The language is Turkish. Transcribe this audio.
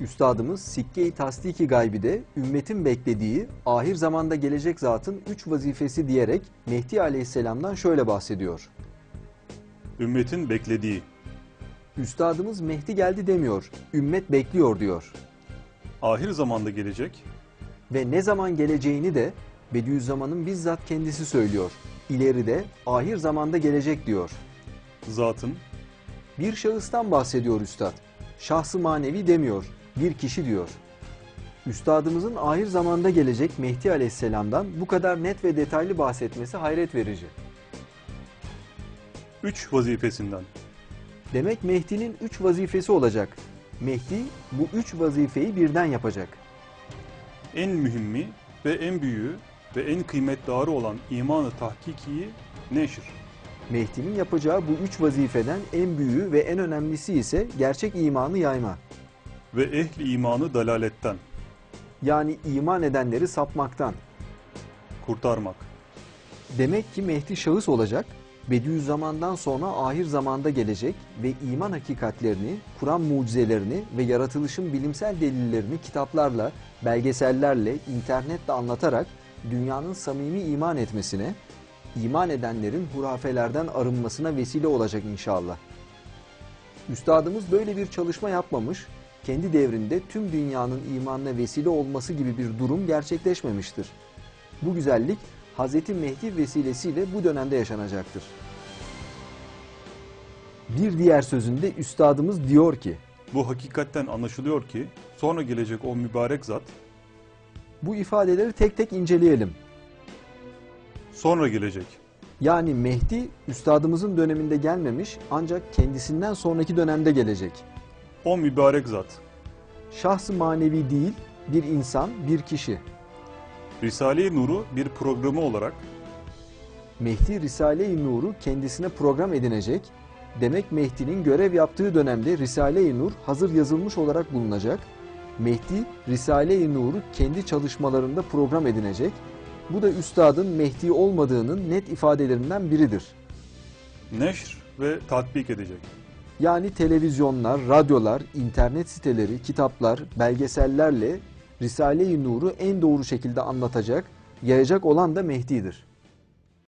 Üstadımız Sikke-i Tasdiki Gaybi'de ümmetin beklediği ahir zamanda gelecek zatın üç vazifesi diyerek Mehdi Aleyhisselam'dan şöyle bahsediyor. Ümmetin beklediği, Üstadımız Mehdi geldi demiyor, ümmet bekliyor diyor. ahir zamanda gelecek, Ve ne zaman geleceğini de Bediüzzaman'ın bizzat kendisi söylüyor. İleride ahir zamanda gelecek diyor. zatın, Bir şahıstan bahsediyor üstad. Şahsı manevi demiyor, bir kişi diyor. Üstadımızın ahir zamanda gelecek Mehdi Aleyhisselam'dan bu kadar net ve detaylı bahsetmesi hayret verici. üç vazifesinden, Demek Mehdi'nin üç vazifesi olacak. Mehdi bu üç vazifeyi birden yapacak. en mühimmi ve en büyüğü ve en kıymetdarı olan imanı tahkikiyi neşr. Mehdi'nin yapacağı bu üç vazifeden en büyüğü ve en önemlisi ise gerçek imanı yayma. Ve ehli imanı dalaletten Yani iman edenleri sapmaktan. kurtarmak. Demek ki Mehdi şahıs olacak, Bediüzzaman'dan sonra ahir zamanda gelecek ve iman hakikatlerini, Kur'an mucizelerini ve yaratılışın bilimsel delillerini kitaplarla, belgesellerle, internetle anlatarak dünyanın samimi iman etmesine, iman edenlerin hurafelerden arınmasına vesile olacak inşallah. Üstadımız böyle bir çalışma yapmamış, kendi devrinde tüm dünyanın imanına vesile olması gibi bir durum gerçekleşmemiştir. Bu güzellik Hz. Mehdi vesilesiyle bu dönemde yaşanacaktır. Bir diğer sözünde üstadımız diyor ki, Bu hakikatten anlaşılıyor ki sonra gelecek o mübarek zat bu ifadeleri tek tek inceleyelim. sonra gelecek. Yani Mehdi üstadımızın döneminde gelmemiş ancak kendisinden sonraki dönemde gelecek. O mübarek zat Şahsı manevi değil, bir insan, bir kişi. Risale-i Nur'u bir programı olarak Mehdi Risale-i Nur'u kendisine program edinecek. Demek Mehdi'nin görev yaptığı dönemde Risale-i Nur hazır yazılmış olarak bulunacak. Mehdi Risale-i Nur'u kendi çalışmalarında program edinecek. Bu da üstadın Mehdi olmadığının net ifadelerinden biridir. neşr ve tatbik edecek. Yani televizyonlar, radyolar, internet siteleri, kitaplar, belgesellerle Risale-i Nur'u en doğru şekilde anlatacak, yayacak olan da Mehdi'dir.